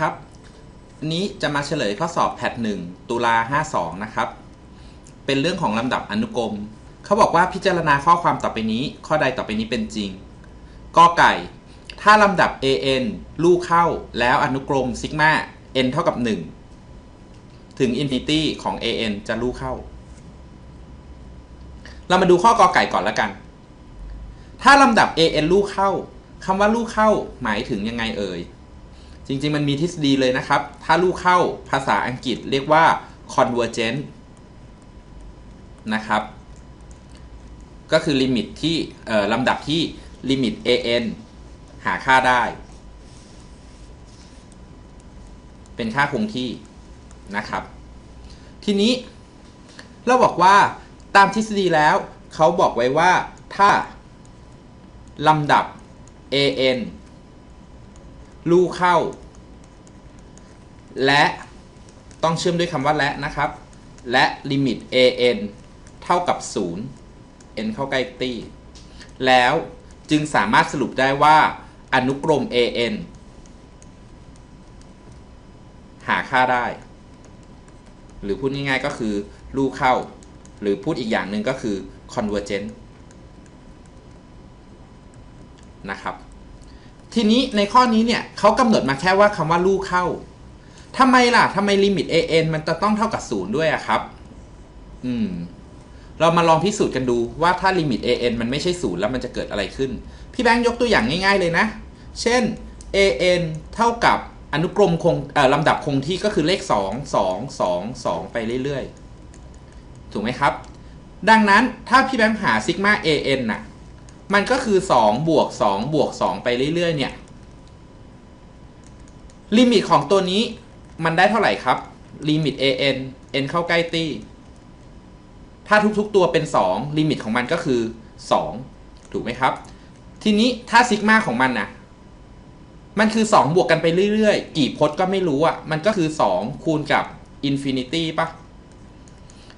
ครับ อันนี้จะมาเฉลยข้อสอบแพทหนึ่งตุลา52 นะครับ เป็นเรื่องของลำดับอนุกรม เขาบอกว่าพิจารณาข้อความต่อไปนี้ ข้อใดต่อไปนี้เป็นจริงกอไก่ ถ้าลำดับ an ลูกเข้าแล้วอนุกรมซิกมา n เท่ากับ 1 ถึงอินฟินิตี้ของ an จะลูกเข้า เรามาดูข้อกอไก่ก่อนแล้วกัน ถ้าลำดับ an ลูกเข้าคำว่าลูกเข้าหมายถึงยังไงเอ่ย จริง ๆ มันมีทฤษฎีเลยนะครับ ถ้าลูกเข้าภาษาอังกฤษเรียกว่า convergent นะครับ ก็คือลิมิตที่ลำดับที่ลิมิต an หาค่าได้ เป็นค่าคงที่นะครับ ทีนี้เราบอกว่าตามทฤษฎีแล้ว เขาบอกไว้ว่าถ้าลำดับ an ลูกเข้า และต้องเชื่อมด้วยคำว่าและนะครับ และลิมิต an เท่ากับ 0 n เข้าใกล้ตี้ แล้วจึงสามารถสรุปได้ว่า อนุกรม an หาค่าได้ หรือพูดง่ายๆก็คือลูกเข้า หรือพูดอีกอย่างหนึ่งก็คือ convergent นะครับ ทีนี้ในข้อนี้เนี่ยเขากำหนดมาแค่ว่าคำว่าลูกเข้าทำไมล่ะทำไมลิมิต an มันจะต้องเท่ากับศูนย์ด้วยอะครับ อืม เรามาลองพิสูจน์กันดูว่าถ้าลิมิต an มันไม่ใช่ศูนย์แล้วมันจะเกิดอะไรขึ้น พี่แบงค์ยกตัวอย่างง่ายๆเลยนะ เช่น an เท่ากับอนุกรมคงลำดับคงที่ก็คือเลข 2 2 2 2 ไปเรื่อยๆ ถูกไหมครับ ดังนั้นถ้าพี่แบงค์หาซิกมา an น่ะ มันก็คือ2บวก2บวก2ไปเรื่อยๆ เนี่ย ลิมิตของตัวนี้มันได้เท่าไหร่ครับ ลิมิต an n เข้าใกล้ตี้ถ้าทุกๆตัวเป็น 2 ลิมิตของมันก็คือ 2 ถูกไหมครับ ทีนี้ถ้าซิกมาของมันนะมันคือ 2 บวกกันไปเรื่อยๆ กี่พจน์ก็ไม่รู้อะ มันก็คือ 2 คูณกับอินฟินิตี้ปะ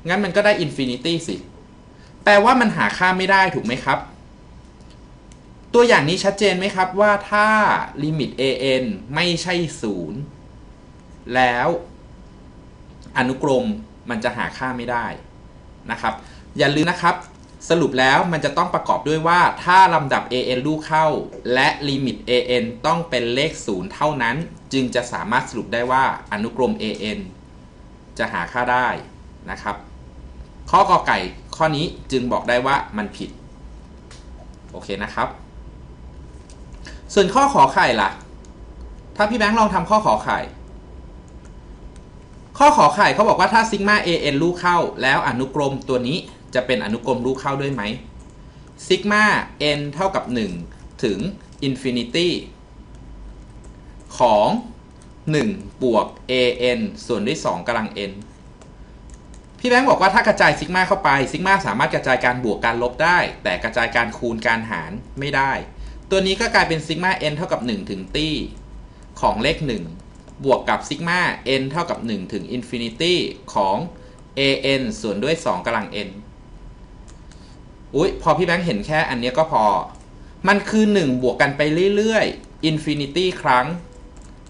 งั้นมันก็ได้อินฟินิตี้สิ แปลว่ามันหาค่าไม่ได้ถูกไหมครับ ตัวอย่างนี้ชัดเจนไหมครับว่าถ้าลิมิต an ไม่ใช่ 0 แล้วอนุกรมมันจะหาค่าไม่ได้นะครับ อย่าลืมนะครับ สรุปแล้วมันจะต้องประกอบด้วยว่าถ้าลำดับ an ลูกเข้า และลิมิต an ต้องเป็นเลข 0 เท่านั้น จึงจะสามารถสรุปได้ว่าอนุกรม an จะหาค่าได้นะครับ ข้อกอไก่ข้อนี้จึงบอกได้ว่ามันผิด โอเคนะครับ ส่วนข้อขอไข่ล่ะ ถ้าพี่แบงค์ลองทำข้อขอไข่ ข้อขอไข่เขาบอกว่าถ้าซิกมา an ลูกเข้า แล้วอนุกรมตัวนี้จะเป็นอนุกรมลูกเข้าด้วยไหมซิกมา n เท่ากับ 1 ถึง infinity ของ 1 บวก an ส่วนด้วย 2กำลัง n พี่แบงค์บอกว่าถ้ากระจายซิกมาเข้าไปซิกมาสามารถกระจายการบวกการลบได้ แต่กระจายการคูณการหารไม่ได้ ตัวนี้ก็กลายเป็นซิกมา n เท่ากับ 1 ถึงตี้ของเลข 1 บวกกับซิกมา n เท่ากับ 1 ถึง infinity ของ an ส่วนด้วย 2กำลัง n อุ๊ย พอพี่แบงค์เห็นแค่อันนี้ก็พอ มันคือ 1 บวกกันไปเรื่อยๆ infinity ครั้ง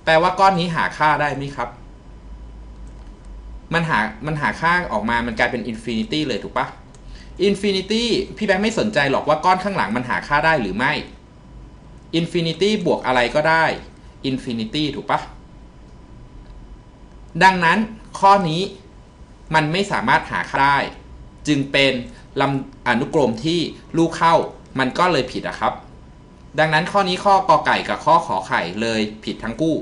แปลว่าก้อนนี้หาค่าได้ไหมครับ มันหา มันหาค่าออกมา มันกลายเป็น infinity เลยถูกปะ infinity พี่แบงค์ไม่สนใจหรอกว่าก้อนข้างหลังมันหาค่าได้หรือไม่ อินฟินิตี้บวกอะไรก็ได้อินฟินิตี้ถูกปะดังนั้นข้อนี้มันไม่สามารถหาค่าได้ จึงเป็นลำอนุกรมที่ลูกเข้ามันก็เลยผิดอะครับ ดังนั้นข้อนี้ข้อกอไก่กับข้อขอไข่เลยผิดทั้งคู่